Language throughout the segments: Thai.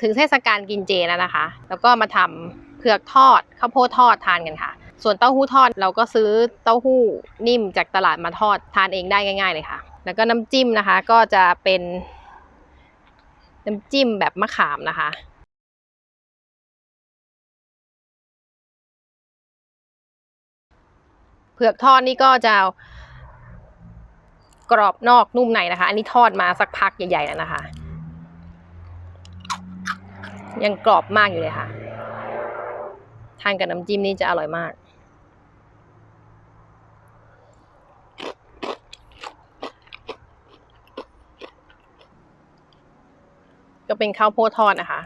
ถึงเทศกาลกินเจแล้วนะคะ แล้วก็มาทำเผือกทอดข้าวโพดทอดทานกันค่ะ ส่วนเต้าหู้ทอดเราก็ซื้อเต้าหู้นิ่มจากตลาดมาทอดทานเองได้ง่าย ๆ เลยค่ะ แล้วก็น้ำจิ้มนะคะ ก็จะเป็นน้ำจิ้มแบบมะขามนะคะเผือกทอดนี่ก็จะกรอบนอกนุ่มในนะคะ อันนี้ทอดมาสักพักใหญ่ๆแล้วนะคะ ยังกรอบมากอยู่เลยค่ะ ทานกับน้ำจิ้มนี่จะอร่อยมากก็เป็นข้าวโพดทอดนะคะ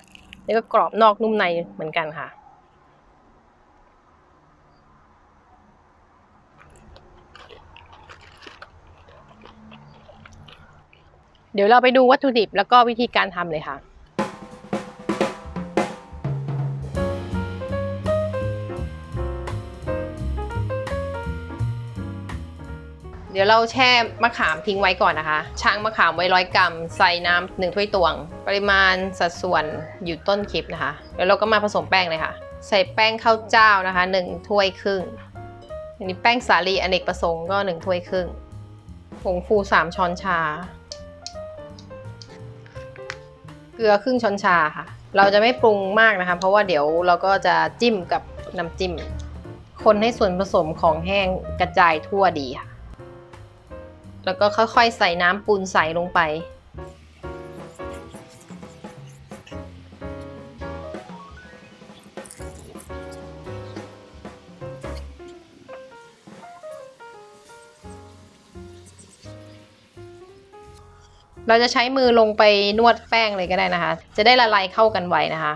แล้วก็กรอบนอกนุ่มในเหมือนกันค่ะ เดี๋ยวเราไปดูวัตถุดิบแล้วก็วิธีการทำเลยค่ะ เดี๋ยวเราแช่มะขามทิ้งไว้ก่อนนะคะช้างมะขามไว้ร้อยกรัมใส่น้ำหนึ่งถ้วยตวง ปริมาณสัดส่วนอยู่ต้นคลิปนะคะ เดี๋ยวเราก็มาผสมแป้งเลยค่ะ ใส่แป้งข้าวเจ้านะคะหนึ่งถ้วยครึ่งอันนี้แป้งสาลีอเนกประสงค์ก็หนึ่งถ้วยครึ่งผงฟูสามช้อนชา เกลือครึ่งช้อนชาค่ะ เราจะไม่ปรุงมากนะคะ เพราะว่าเดี๋ยวเราก็จะจิ้มกับน้ำจิ้ม คนให้ส่วนผสมของแห้งกระจายทั่วดีค่ะ แล้วก็ค่อยๆใส่น้ำปูนใส่ลงไป เราจะใช้มือลงไปนวดแป้งเลยก็ได้นะคะ จะได้ละลายเข้ากันไวนะคะ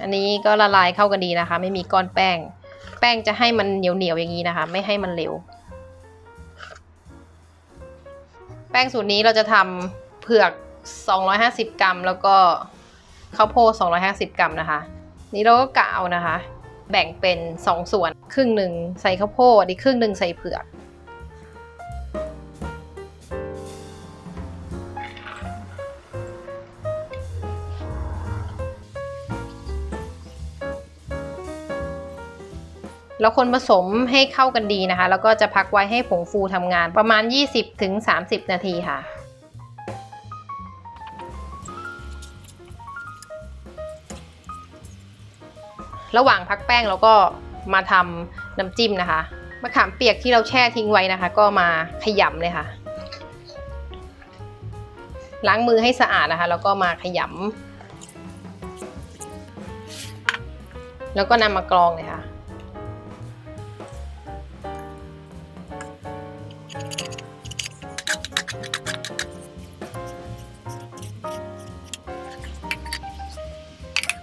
อันนี้ก็ละลายเข้ากันดีนะคะ ไม่มีก้อนแป้ง แป้งจะให้มันเหนียวๆอย่างนี้นะคะ ไม่ให้มันเหลว ป้งสูตรนี้เราจะทำเผือก 250 กรัม แล้วก็ข้าวโพด250 กรัมนะคะ นี่เราก็กะเอานะคะ แบ่งเป็น 2 ส่วน ครึ่งหนึ่งใส่ข้าวโพดอีกครึ่งหนึ่งใส่เผือก แล้วคนผสมให้เข้ากันดีนะคะ แล้วก็จะพักไว้ให้ผงฟูทำงานประมาณ 20-30 นาทีค่ะ ระหว่างพักแป้งเราก็มาทำน้ำจิ้มนะคะมะขามเปียกที่เราแช่ทิ้งไว้นะคะ ก็มาขยำเลยค่ะ ล้างมือให้สะอาดนะคะ แล้วก็มาขยำแล้วก็นำมากรองเลยค่ะ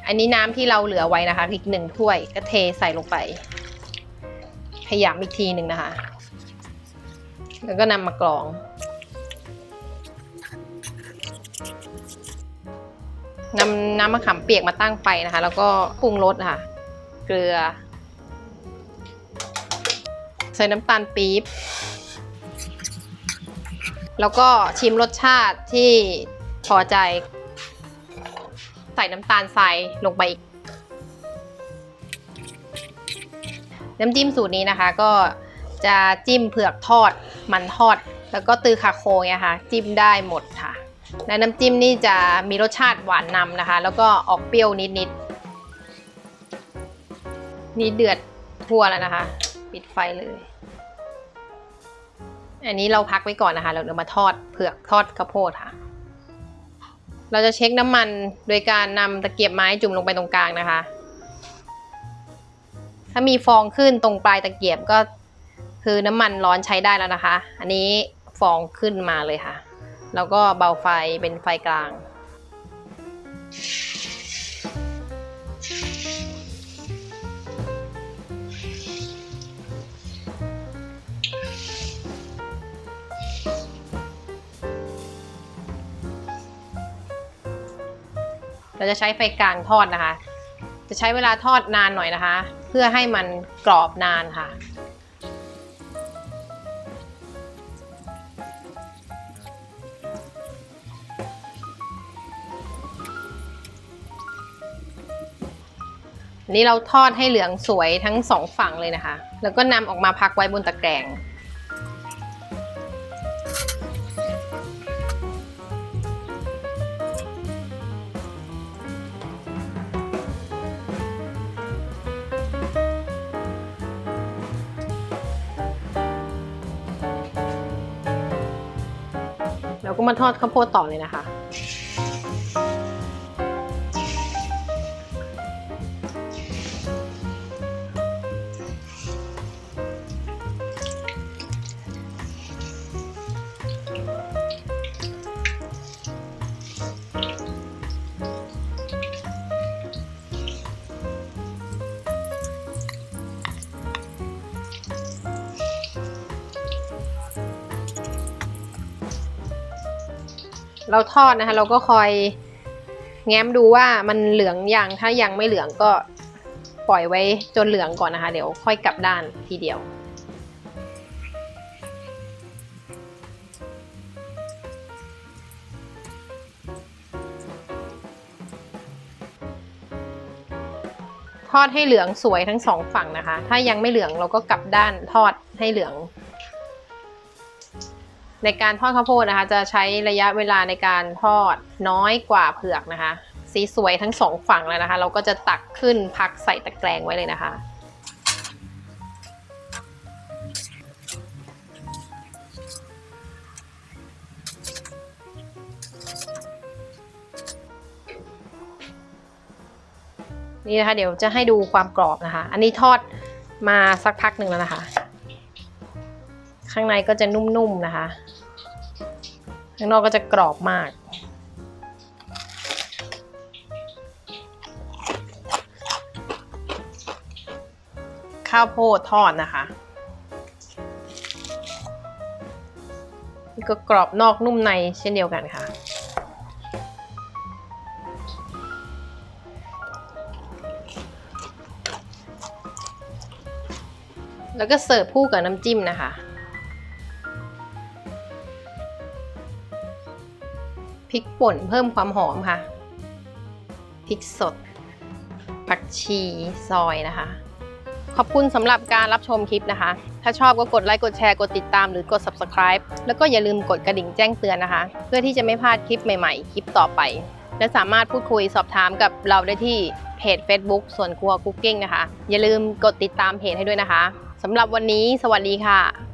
อันนี้น้ำที่เราเหลือไว้นะคะ อีกหนึ่งถ้วยก็เทใส่ลงไป ขยำอีกทีหนึ่งนะคะ แล้วก็นำมากรอง นำน้ำมะขามเปียกมาตั้งไฟนะคะ แล้วก็ปรุงรสค่ะ เกลือ ใส่น้ำตาลปี๊บ แล้วก็ชิมรสชาติที่พอใจ ใส่น้ำตาลทรายลงไปอีก น้ำจิ้มสูตรนี้นะคะ ก็จะจิ้มเผือกทอดมันทอด แล้วก็ตือคาโคเนี่ยค่ะ จิ้มได้หมดค่ะ และน้ำจิ้มนี่จะมีรสชาติหวานนำนะคะ แล้วก็ออกเปรี้ยวนิดๆนี่เดือดทั่วแล้วนะคะ ปิดไฟเลย อันนี้เราพักไว้ก่อนนะคะ เราเดี๋ยวมาทอดเผือกทอดข้าวโพดค่ะ เราจะเช็คน้ำมันโดยการนำตะเกียบไม้จุ่มลงไปตรงกลางนะคะ ถ้ามีฟองขึ้นตรงปลายตะเกียบก็คือน้ำมันร้อนใช้ได้แล้วนะคะ อันนี้ฟองขึ้นมาเลยค่ะ แล้วก็เบาไฟเป็นไฟกลาง เราจะใช้ไฟกลางทอดนะคะ จะใช้เวลาทอดนานหน่อยนะคะ เพื่อให้มันกรอบนานค่ะ นี่เราทอดให้เหลืองสวยทั้งสองฝั่งเลยนะคะ แล้วก็นำออกมาพักไว้บนตะแกรง แล้วก็มาทอดข้าวโพดต่อเลยนะคะ เราทอดนะคะ เราก็คอยแง้มดูว่ามันเหลืองยังถ้ายังไม่เหลืองก็ปล่อยไว้จนเหลืองก่อนนะคะ เดี๋ยวค่อยกลับด้านทีเดียว ทอดให้เหลืองสวยทั้งสองฝั่งนะคะ ถ้ายังไม่เหลืองเราก็กลับด้านทอดให้เหลือง ในการทอดข้าวโพดนะคะ จะใช้ระยะเวลาในการทอดน้อยกว่าเผือกนะคะ สีสวยทั้งสองฝั่งแล้วนะคะ เราก็จะตักขึ้นพักใส่ตะแกรงไว้เลยนะคะนี่นะคะเดี๋ยวจะให้ดูความกรอบนะคะ อันนี้ทอดมาสักพักหนึ่งแล้วนะคะ ข้างในก็จะนุ่มๆนะคะ ข้างนอกก็จะกรอบมาก ข้าวโพดทอดนะคะนี่ก็กรอบนอกนุ่มในเช่นเดียวกันค่ะแล้วก็เสิร์ฟคู่กับน้ำจิ้มนะคะ พริกป่นเพิ่มความหอมค่ะ พริกสด ผักชีซอยนะคะ ขอบคุณสำหรับการรับชมคลิปนะคะ ถ้าชอบก็กดไลค์ กดแชร์ กดติดตามหรือกด subscribe แล้วก็อย่าลืมกดกระดิ่งแจ้งเตือนนะคะ เพื่อที่จะไม่พลาดคลิปใหม่ๆ คลิปต่อไป และสามารถพูดคุยสอบถามกับเราได้ที่เพจ Facebook ส่วนครัวคุกกิ้งนะคะ อย่าลืมกดติดตามเพจให้ด้วยนะคะสำหรับวันนี้ สวัสดีค่ะ